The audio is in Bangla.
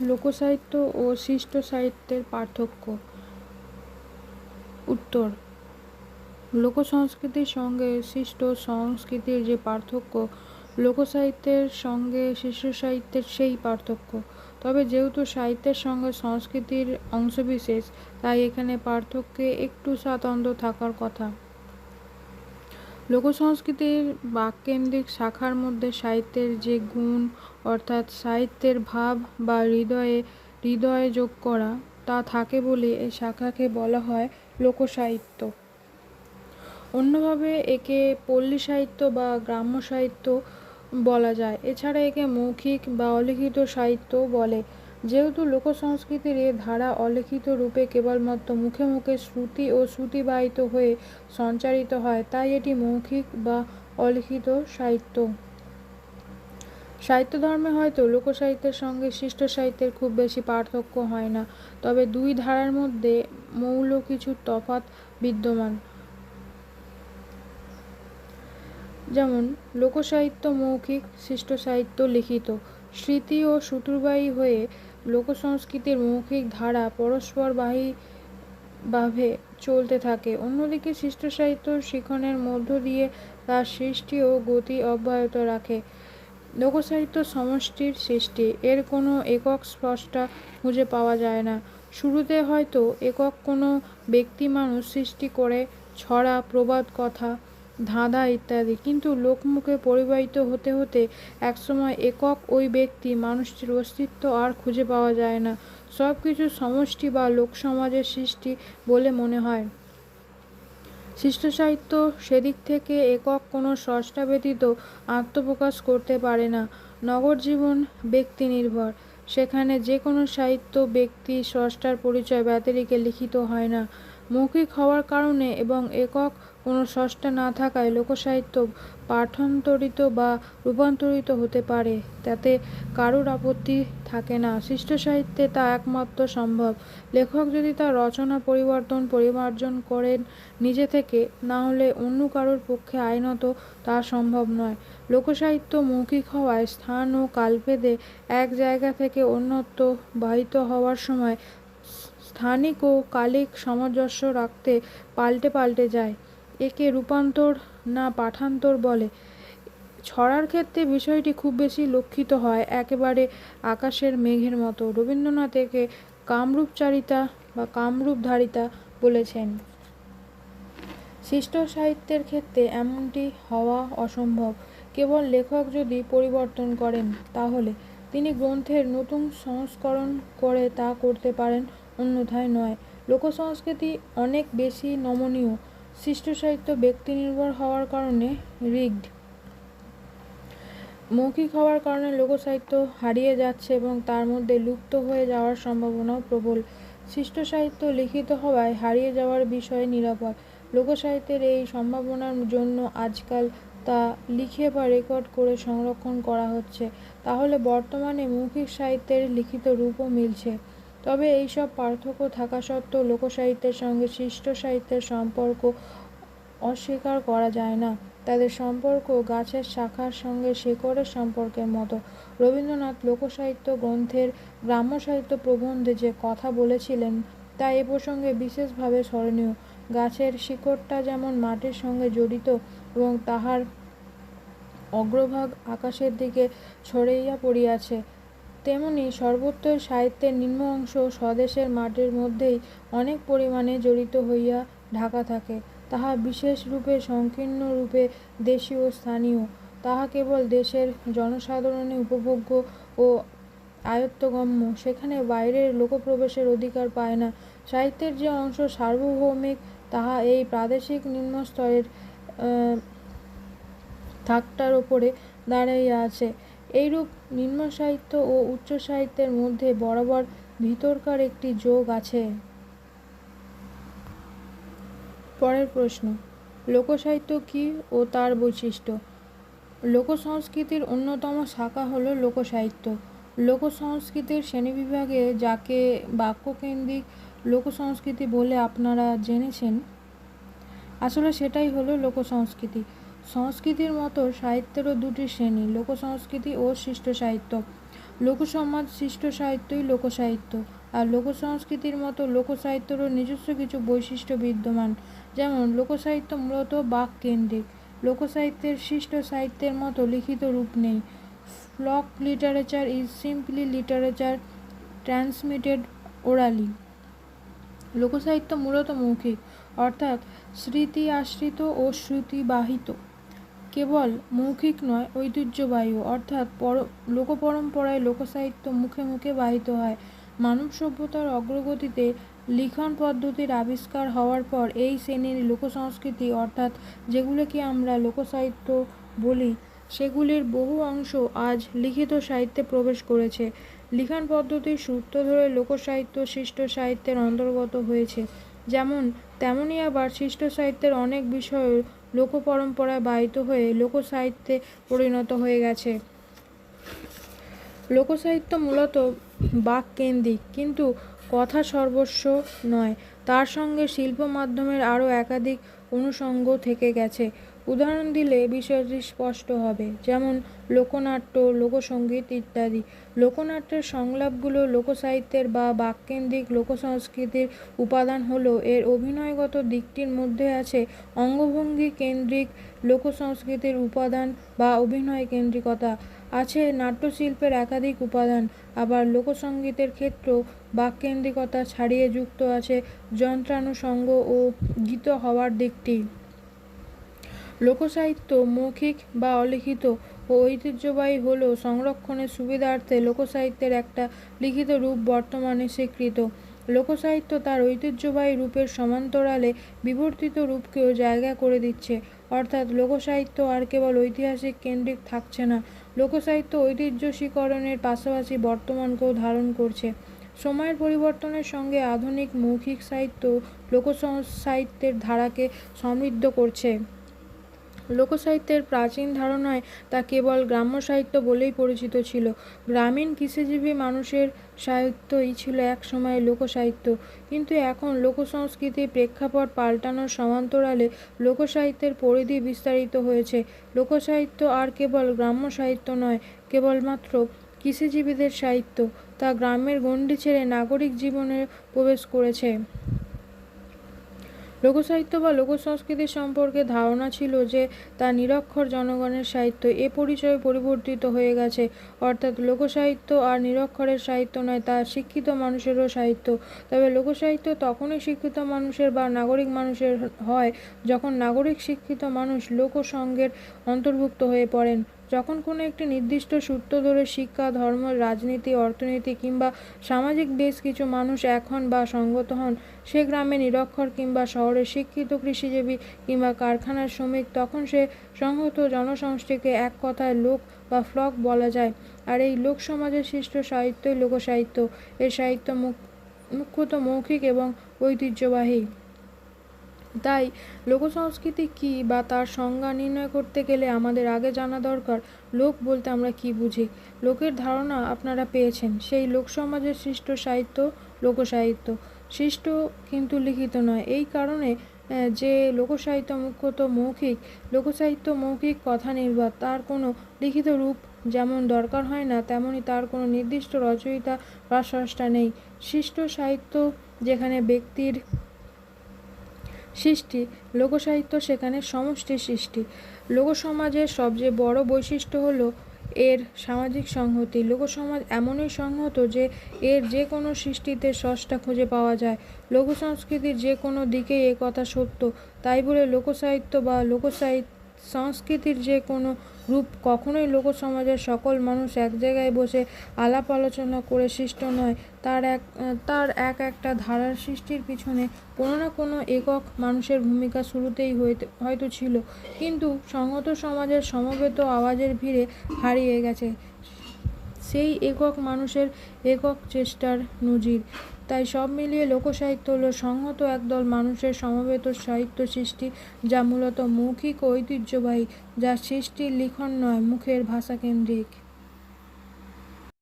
লোকসাহিত্য ও শিষ্ট সাহিত্যের পার্থক্য। উত্তর লোক সংস্কৃতির সঙ্গে শিষ্ট সংস্কৃতির যে পার্থক্য, লোকসাহিত্যের সঙ্গে শিষ্ট সাহিত্যের সেই পার্থক্য। তবে যেহেতু সাহিত্যের সঙ্গে সংস্কৃতির অংশবিশেষ, তাই এখানে পার্থক্যে একটু স্বাতন্ত্র্য থাকার কথা। লোকসংস্কৃতির বাককেন্দ্রিক শাখার মধ্যে সাহিত্যের যে গুণ, অর্থাৎ সাহিত্যের ভাব বা হৃদয়ে হৃদয়ে যোগ করা, তা থাকে বলে এই শাখাকে বলা হয় লোকসাহিত্য। অন্যভাবে একে পল্লী সাহিত্য বা গ্রাম্য সাহিত্য বলা যায়। এছাড়া একে মৌখিক বা অলিখিত সাহিত্যও বলে। যেহেতু লোকসংস্কৃতির এ ধারা অলিখিত রূপে কেবলমাত্র মুখে মুখে শ্রুতি ও শ্রুতিবাহিত হয়ে সঞ্চারিত হয়, তাই এটি মৌখিক বা অলিখিত সাহিত্য। সাহিত্য ধর্মে হয়তো লোকসাহিত্যের সঙ্গে শিষ্ট সাহিত্যের খুব বেশি পার্থক্য হয় না, তবে দুই ধারার মধ্যে মৌল কিছু তফাৎ বিদ্যমান। যেমন, লোকসাহিত্য মৌখিক শিষ্ট সাহিত্য লিখিত। স্মৃতি ও সুতুরবাহী হয়ে লোকসংস্কৃতির মৌখিক ধারা পরস্পরবাহী ভাবে চলতে থাকে। অন্যদিকে শিষ্ট সাহিত্য শিখনের মধ্য দিয়ে তার সৃষ্টি ও গতি অব্যাহত রাখে। লোকসাহিত্য সমষ্টির সৃষ্টি, এর কোনো একক স্পষ্টা খুঁজে পাওয়া যায় না। শুরুতে হয়তো একক কোনো ব্যক্তি মানুষ সৃষ্টি করে ছড়া প্রবাদ কথা ধাঁধা ইত্যাদি। কিন্তু লোকমুখে পরিবাহিত হতে হতে একসময় একক ওই ব্যক্তি মানুষটির অস্তিত্ব আর খুঁজে পাওয়া যায় না। সব কিছু সমষ্টি বা লোকসমাজের সৃষ্টি বলে মনে হয়। শিষ্ট সাহিত্য সেদিক থেকে একক কোনো স্রষ্টা ব্যতীত আত্মপ্রকাশ করতে পারে না। নগর জীবন ব্যক্তি নির্ভর। সেখানে যে কোনো সাহিত্য ব্যক্তি স্রষ্টার পরিচয় ব্যতিরিকে লিখিত হয় না। মৌখিক হওয়ার কারণে এবং একক কোনো স্রষ্টা না থাকায় লোকসাহিত্য পাঠান্তরিত বা রূপান্তরিত হতে পারে, তাতে কারুর আপত্তি থাকে না। সৃষ্ট সাহিত্যে তা একমাত্র সম্ভব। লেখক যদি তার রচনা, পরিবর্তন, পরিমার্জন করেন নিজে থেকে, না হলে অন্য কারোর পক্ষে আইনত তা সম্ভব নয়। লোকসাহিত্য মৌখিক হওয়ায় স্থান ও কালভেদে এক জায়গা থেকে অন্যত্র বাহিত হওয়ার সময় স্থানিক ও কালিক সামঞ্জস্য রাখতে পাল্টে পাল্টে যায়। একে রূপান্তর না পাঠান্তর বলে। ছড়ার ক্ষেত্রে বিষয়টি খুব বেশি লক্ষিত হয় একেবারে আকাশের মেঘের মতো। রবীন্দ্রনাথ একে কামরূপচারিতা বা কামরূপধারিতা বলেছেন। শিষ্ট সাহিত্যের ক্ষেত্রে এমনটি হওয়া অসম্ভব। কেবল লেখক যদি পরিবর্তন করেন, তাহলে তিনি গ্রন্থের নতুন সংস্করণ করে তা করতে পারেন। অন্যথায় নয়। লোকসংস্কৃতি অনেক বেশি নমনীয়। শিষ্ট সাহিত্য ব্যক্তি নির্ভর হওয়ার কারণে রিগড। মৌখিক হওয়ার কারণে লোকসাহিত্য হারিয়ে যাচ্ছে এবং তার মধ্যে লুপ্ত হয়ে যাওয়ার সম্ভাবনাও প্রবল। শিষ্ট সাহিত্য লিখিত হওয়ায় হারিয়ে যাওয়ার বিষয়ে নিরাপদ। লোকসাহিত্যের এই সম্ভাবনার জন্য আজকাল তা লিখে বা রেকর্ড করে সংরক্ষণ করা হচ্ছে। তাহলে বর্তমানে মৌখিক সাহিত্যের লিখিত রূপও মিলছে। তবে এইসব পার্থক্য থাকা সত্ত্বেও লোকসাহিত্যের সঙ্গে শিষ্ট সাহিত্যের সম্পর্ক অস্বীকার করা যায় না। তাদের সম্পর্ক গাছের শাখার সঙ্গে শেকড়ের সম্পর্কের মতো। রবীন্দ্রনাথ লোকসাহিত্য গ্রন্থের গ্রাম্য সাহিত্য প্রবন্ধে যে কথা বলেছিলেন, তা এ প্রসঙ্গে বিশেষভাবে স্মরণীয়। গাছের শিকড়টা যেমন মাটির সঙ্গে জড়িত এবং তাহার অগ্রভাগ আকাশের দিকে ছড়াইয়া পড়িয়াছে তেমনি সর্বত্রই সাহিত্যের নিম্ন অংশ স্বদেশের মাটির মধ্যেই অনেক পরিমাণে জড়িত হইয়া ঢাকা থাকে। তাহা বিশেষ রূপে সংকীর্ণ রূপে দেশীয় স্থানীয়। তাহা কেবল দেশের জনসাধারণে উপভোগ্য ও আয়ত্তগম্য। সেখানে বাইরের লোকপ্রবেশের অধিকার পায় না। সাহিত্যের যে অংশ সার্বভৌমিক, তাহা এই প্রাদেশিক নিম্নস্তরের থাকটার ওপরে দাঁড়াইয়া আছে। এইরূপ নিম্ন সাহিত্য ও উচ্চ সাহিত্যের মধ্যে বরাবর ভিতরকার একটি যোগ আছে। পরের প্রশ্ন, লোকসাহিত্য কী ও তার বৈশিষ্ট্য? লোকসংস্কৃতির অন্যতম শাখা হল লোকসাহিত্য। লোকসংস্কৃতির শ্রেণীবিভাগে যাকে বাক্যকেন্দ্রিক লোকসংস্কৃতি বলে আপনারা জেনেছেন, আসলে সেটাই হলো লোকসংস্কৃতি। সংস্কৃতির মতো সাহিত্যেরও দুটি শ্রেণি, লোকসংস্কৃতি ও শিষ্ট সাহিত্য লোকসমাজ সৃষ্ট সাহিত্যই লোকসাহিত্য, আর লোকসংস্কৃতির মতো লোকসাহিত্যেরও নিজস্ব কিছু বৈশিষ্ট্য বিদ্যমান। যেমন, লোকসাহিত্য মূলত বাককেন্দ্রিক। লোকসাহিত্যের সৃষ্ট সাহিত্যের মতো লিখিত রূপ নেই। Folk literature is simply literature transmitted orally. লোকসাহিত্য মূলত মৌখিক, অর্থাৎ স্মৃতি আশ্রিত ও শ্রুতিবাহিত। কেবল মৌখিক নয়, ঐতিহ্যবাহী। অর্থাৎ পর লোকপরম্পরায় লোকসাহিত্য মুখে মুখে বাহিত হয়। মানব সভ্যতার অগ্রগতিতে লিখন পদ্ধতির আবিষ্কার হওয়ার পর এই শ্রেণির লোকসংস্কৃতি, অর্থাৎ যেগুলোকে আমরা লোকসাহিত্য বলি, সেগুলির বহু অংশ আজ লিখিত সাহিত্যে প্রবেশ করেছে। লিখন পদ্ধতির সূত্র ধরে লোকসাহিত্য সৃষ্ট সাহিত্যের অন্তর্গত হয়েছে। যেমন তেমনই আবার সৃষ্ট সাহিত্যের অনেক বিষয় লোকপরম্পরায় বাহিত হয়ে লোকসাহিত্যে পরিণত হয়ে গেছে। লোকসাহিত্য মূলত বাককেন্দ্রিক, কিন্তু কথা সর্বস্ব নয়। তার সঙ্গে শিল্প মাধ্যমের আরও একাধিক অনুষঙ্গ থেকে গেছে। উদাহরণ দিলে বিষয়টি স্পষ্ট হবে। যেমন, লোকনাট্য লোকসঙ্গীত ইত্যাদি। লোকনাট্যের সংলাপগুলো লোকসাহিত্যের বা বাককেন্দ্রিক লোকসংস্কৃতির উপাদান হলেও এর অভিনয়গত দিকটির মধ্যে আছে অঙ্গভঙ্গি কেন্দ্রিক লোকসংস্কৃতির উপাদান বা অভিনয় কেন্দ্রিকতা। আছে নাট্যশিল্পের একাধিক উপাদান, আবার লোকসঙ্গীতের ক্ষেত্রেও বাককেন্দ্রিকতা ছাড়িয়ে যুক্ত আছে যন্ত্রানুষঙ্গ ও গীত হওয়ার দিকটি। লোকসাহিত্য, মৌখিক বা অলিখিত ও ঐতিহ্যবাহী হলেও সংরক্ষণের সুবিধার্থে লোকসাহিত্যের একটা লিখিত রূপ বর্তমানে স্বীকৃত। লোকসাহিত্য তার ঐতিহ্যবাহী রূপের সমান্তরালে বিবর্তিত রূপকেও জায়গা করে দিচ্ছে। অর্থাৎ লোকসাহিত্য আর কেবল ঐতিহাসিক কেন্দ্রিক থাকছে না, লোকসাহিত্য ঐতিহ্য শিকরণের পাশাপাশি বর্তমানকেও ধারণ করছে। সময়ের পরিবর্তনের সঙ্গে আধুনিক মৌখিক সাহিত্য লোক সাহিত্যের ধারাকে সমৃদ্ধ করছে। লোকসাহিত্যের প্রাচীন ধারণায় তা কেবল গ্রাম্য সাহিত্য বলেই পরিচিত ছিল। গ্রামীণ কৃষিজীবী মানুষের সাহিত্যই ছিল এক সময় লোকসাহিত্য। কিন্তু এখন লোকসংস্কৃতির প্রেক্ষাপট পাল্টানোর সমান্তরালে লোকসাহিত্যের পরিধি বিস্তারিত হয়েছে। লোকসাহিত্য আর কেবল গ্রাম্য সাহিত্য নয়, কেবলমাত্র কৃষিজীবীদের সাহিত্য তা গ্রামের গণ্ডি ছেড়ে নাগরিক জীবনে প্রবেশ করেছে। লোকসাহিত্য বা লোকসংস্কৃতি সম্পর্কে ধারণা ছিল যে তা নিরক্ষর জনগণের সাহিত্য। এ পরিচয় পরিবর্তিত হয়ে গেছে। অর্থাৎ লোকসাহিত্য আর নিরক্ষরের সাহিত্য নয়, তা শিক্ষিত মানুষেরও সাহিত্য। তবে লোকসাহিত্য তখনই শিক্ষিত মানুষের বা নাগরিক মানুষের হয় যখন নাগরিক শিক্ষিত মানুষ লোকসংঘের অন্তর্ভুক্ত হয়ে পড়েন। যখন কোনো একটি নির্দিষ্ট সূত্র ধরে শিক্ষা, ধর্ম, রাজনীতি, অর্থনীতি কিংবা সামাজিক বেশ কিছু মানুষ এখন বা সঙ্গত হন, সে গ্রামে নিরক্ষর কিংবা শহরে শিক্ষিত কৃষিজীবী কিংবা কারখানার শ্রমিক, তখন সে সংহত জনসমষ্টিকে এক কথায় লোক বা ফ্লক বলা যায়। আর এই লোক সমাজের সৃষ্ট সাহিত্যই লোকসাহিত্য। এই সাহিত্য মুখ্যত মৌখিক এবং ঐতিহ্যবাহী। তাই লোকসংস্কৃতি কী বা তার সংজ্ঞা নির্ণয় করতে গেলে আমাদের আগে জানা দরকার লোক বলতে আমরা কি বুঝি? লোকের ধারণা আপনারা পেয়েছেন, সেই লোক সমাজের সৃষ্ট সাহিত্য লোকসাহিত্য। সৃষ্ট কিন্তু লিখিত নয়, এই কারণে যে লোকসাহিত্য মুখ্যত মৌখিক, লোকসাহিত্য মৌখিক কথা নির্ভর তার কোনো লিখিত রূপ যেমন দরকার হয় না, তেমনি তার কোনো নির্দিষ্ট রচয়িতা বা স্রষ্টা নেই। সৃষ্ট সাহিত্য যেখানে ব্যক্তির সৃষ্টি। লোকসাহিত্য সেখানে সমষ্টি সৃষ্টি। লোকসমাজের সবচেয়ে বড় বৈশিষ্ট্য হলো এর সামাজিক সংহতি। লোকসমাজ এমনই সংহত যে এর যে কোনো সৃষ্টিতে সষ্টা খুঁজে পাওয়া যায়। লোকসংস্কৃতির যে কোনো দিকেই এ কথা সত্য। তাই বলে লোকসাহিত্য বা লোকসাহিত্য সংস্কৃতির যে কোনো রূপ কখনোই লোকসমাজের সকল মানুষ এক জায়গায় বসে আলাপ আলোচনা করে সৃষ্ট নয়। তার এক তার এক একটা ধারার সৃষ্টির পিছনে কোনো না কোনো একক মানুষের ভূমিকা শুরুতেই হয়তো ছিল। কিন্তু সংহত সমাজের সমবেত আওয়াজের ভিড়ে হারিয়ে গেছে। সেই একক মানুষের একক চেষ্টার নজির। তাই সব মিলিয়ে লোকসাহিত্য হল সংহত একদল মানুষের সমবেত সাহিত্য সৃষ্টি, যা মূলত মৌখিক ঐতিহ্যবাহী, যা সৃষ্টির লিখন নয়, মুখের ভাষাকেন্দ্রিক